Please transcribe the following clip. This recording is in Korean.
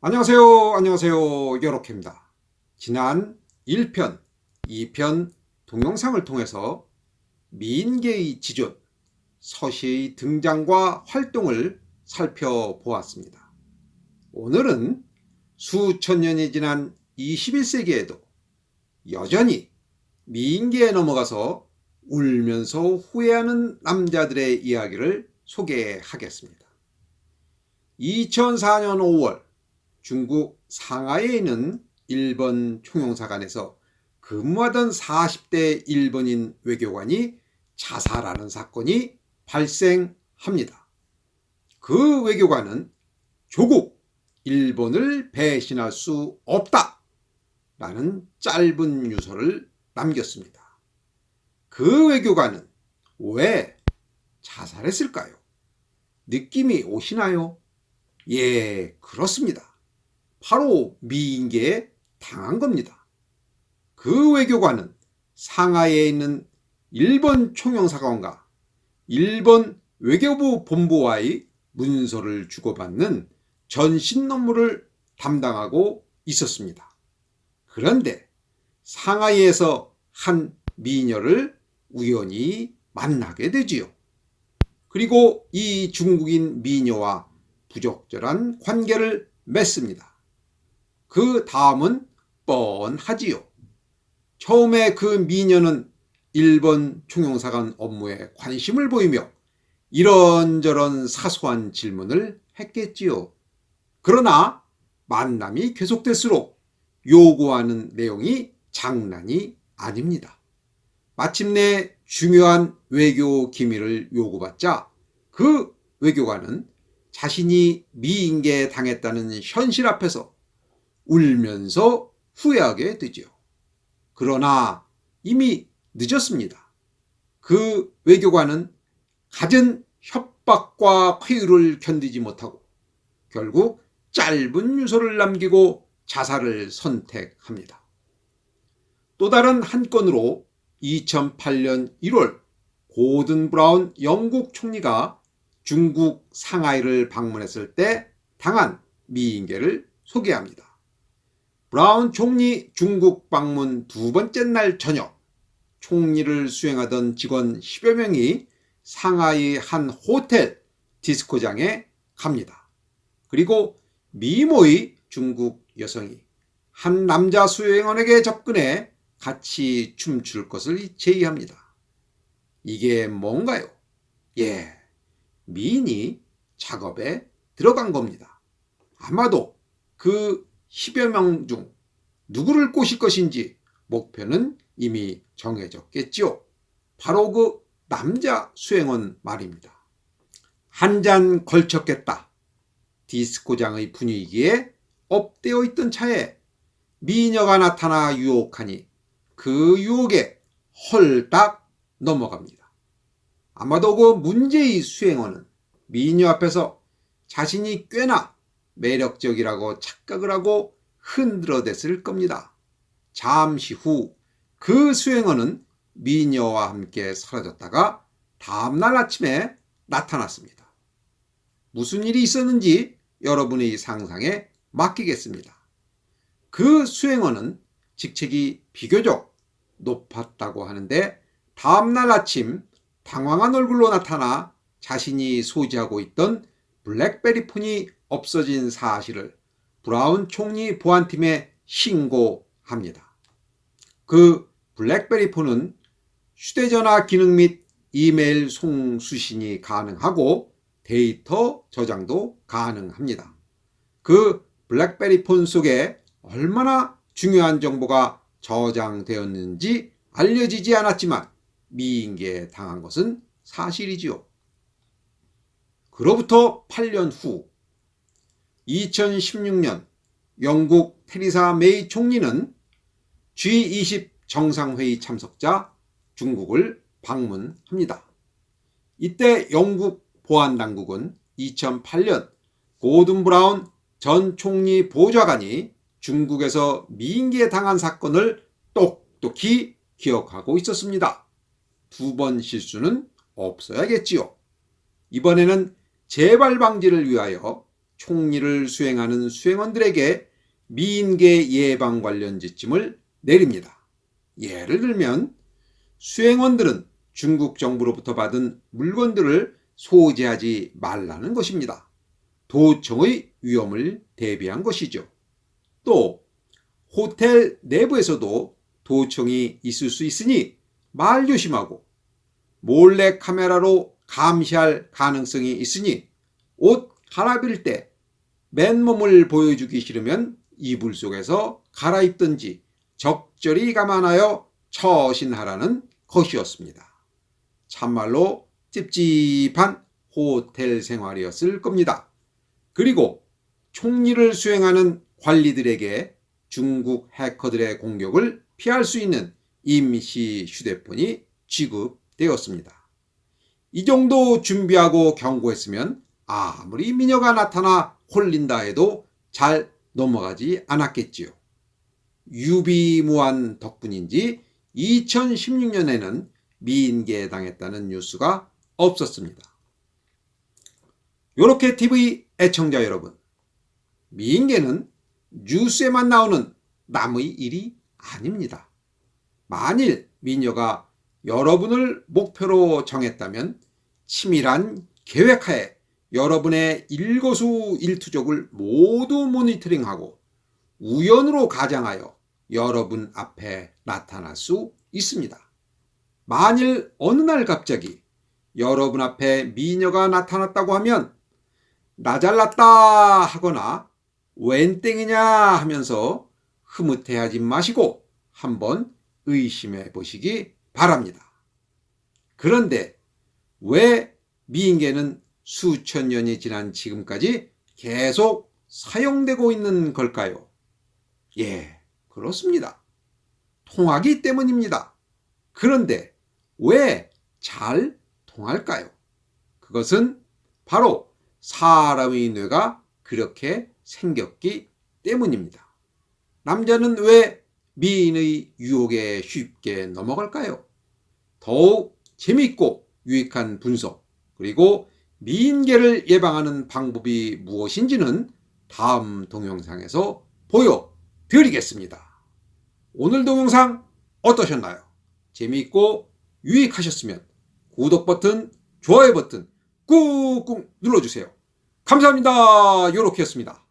안녕하세요. 안녕하세요. 요렇게입니다. 지난 1편, 2편 동영상을 통해서 미인계의 지존, 서시의 등장과 활동을 살펴보았습니다. 오늘은 수천 년이 지난 21세기에도 여전히 미인계에 넘어가서 울면서 후회하는 남자들의 이야기를 소개하겠습니다. 2004년 5월 중국 상하이에 있는 일본 총영사관에서 근무하던 40대 일본인 외교관이 자살하는 사건이 발생합니다. 그 외교관은 조국 일본을 배신할 수 없다 라는 짧은 유서를 남겼습니다. 그 외교관은 왜 자살했을까요? 느낌이 오시나요? 예, 그렇습니다. 바로 미인계에 당한 겁니다. 그 외교관은 상하이에 있는 일본 총영사관과 일본 외교부 본부와의 문서를 주고받는 전신 업무를 담당하고 있었습니다. 그런데 상하이에서 한 미녀를 우연히 만나게 되지요. 그리고 이 중국인 미녀와 부적절한 관계를 맺습니다. 그 다음은 뻔하지요. 처음에 그 미녀는 일본 총영사관 업무에 관심을 보이며 이런저런 사소한 질문을 했겠지요. 그러나 만남이 계속될수록 요구하는 내용이 장난이 아닙니다. 마침내 중요한 외교 기밀을 요구받자 그 외교관은 자신이 미인계 당했다는 현실 앞에서 울면서 후회하게 되지요. 그러나 이미 늦었습니다. 그 외교관은 갖은 협박과 회유를 견디지 못하고 결국 짧은 유서를 남기고 자살을 선택합니다. 또 다른 한 건으로 2008년 1월 고든 브라운 영국 총리가 중국 상하이를 방문했을 때 당한 미인계를 소개합니다. 브라운 총리 중국 방문 두 번째 날 저녁, 총리를 수행하던 직원 10여 명이 상하이 한 호텔 디스코장에 갑니다. 그리고 미모의 중국 여성이 한 남자 수행원에게 접근해 같이 춤출 것을 제의합니다. 이게 뭔가요? 예, 미인이 작업에 들어간 겁니다. 아마도 그 10여 명 중 누구를 꼬실 것인지 목표는 이미 정해졌겠지요. 바로 그 남자 수행원 말입니다. 한 잔 걸쳤겠다. 디스코장의 분위기에 업되어 있던 차에 미녀가 나타나 유혹하니 그 유혹에 헐딱 넘어갑니다. 아마도 그 문제의 수행원은 미녀 앞에서 자신이 꽤나 매력적이라고 착각을 하고 흔들어댔을 겁니다. 잠시 후 그 수행어는 미녀와 함께 사라졌다가 다음날 아침에 나타났습니다. 무슨 일이 있었는지 여러분의 상상에 맡기겠습니다. 그 수행어는 직책이 비교적 높았다고 하는데 다음날 아침 당황한 얼굴로 나타나 자신이 소지하고 있던 블랙베리 폰이 없어진 사실을 브라운 총리 보안팀에 신고합니다. 그 블랙베리 폰은 휴대전화 기능 및 이메일 송수신이 가능하고 데이터 저장도 가능합니다. 그 블랙베리 폰 속에 얼마나 중요한 정보가 저장되었는지 알려지지 않았지만 미인계에 당한 것은 사실이지요. 그로부터 8년 후 2016년 영국 테리사 메이 총리는 G20 정상회의 참석자 중국을 방문합니다. 이때 영국 보안당국은 2008년 고든 브라운 전 총리 보좌관이 중국에서 미인계에 당한 사건을 똑똑히 기억하고 있었습니다. 두 번 실수는 없어야겠지요. 이번에는 재발 방지를 위하여 총리를 수행하는 수행원들에게 미인계 예방 관련 지침을 내립니다. 예를 들면 수행원들은 중국 정부로부터 받은 물건들을 소지하지 말라는 것입니다. 도청의 위험을 대비한 것이죠. 또 호텔 내부에서도 도청이 있을 수 있으니 말 조심하고 몰래 카메라로 감시할 가능성이 있으니 옷 갈아입을 때 맨몸을 보여주기 싫으면 이불 속에서 갈아입든지 적절히 감안하여 처신하라는 것이었습니다. 참말로 찝찝한 호텔 생활이었을 겁니다. 그리고 총리를 수행하는 관리들에게 중국 해커들의 공격을 피할 수 있는 임시 휴대폰이 지급되었습니다. 이 정도 준비하고 경고했으면 아무리 미녀가 나타나 홀린다 해도 잘 넘어가지 않았겠지요. 유비무한 덕분인지 2016년에는 미인계 당했다는 뉴스가 없었습니다. 요렇게 TV 애청자 여러분, 미인계는 뉴스에만 나오는 남의 일이 아닙니다. 만일 미녀가 여러분을 목표로 정했다면 치밀한 계획하에 여러분의 일거수일투족을 모두 모니터링하고 우연으로 가장하여 여러분 앞에 나타날 수 있습니다. 만일 어느 날 갑자기 여러분 앞에 미녀가 나타났다고 하면 나 잘났다 하거나 웬 땡이냐 하면서 흐뭇해하지 마시고 한번 의심해 보시기 바랍니다. 그런데 왜 미인계는 수천 년이 지난 지금까지 계속 사용되고 있는 걸까요? 예, 그렇습니다. 통하기 때문입니다. 그런데 왜 잘 통할까요? 그것은 바로 사람의 뇌가 그렇게 생겼기 때문입니다. 남자는 왜 미인의 유혹에 쉽게 넘어갈까요? 더욱 재미있고 유익한 분석, 그리고 미인계를 예방하는 방법이 무엇인지는 다음 동영상에서 보여드리겠습니다. 오늘 동영상 어떠셨나요? 재미있고 유익하셨으면 구독 버튼, 좋아요 버튼 꾹꾹 눌러주세요. 감사합니다. 요렇게였습니다.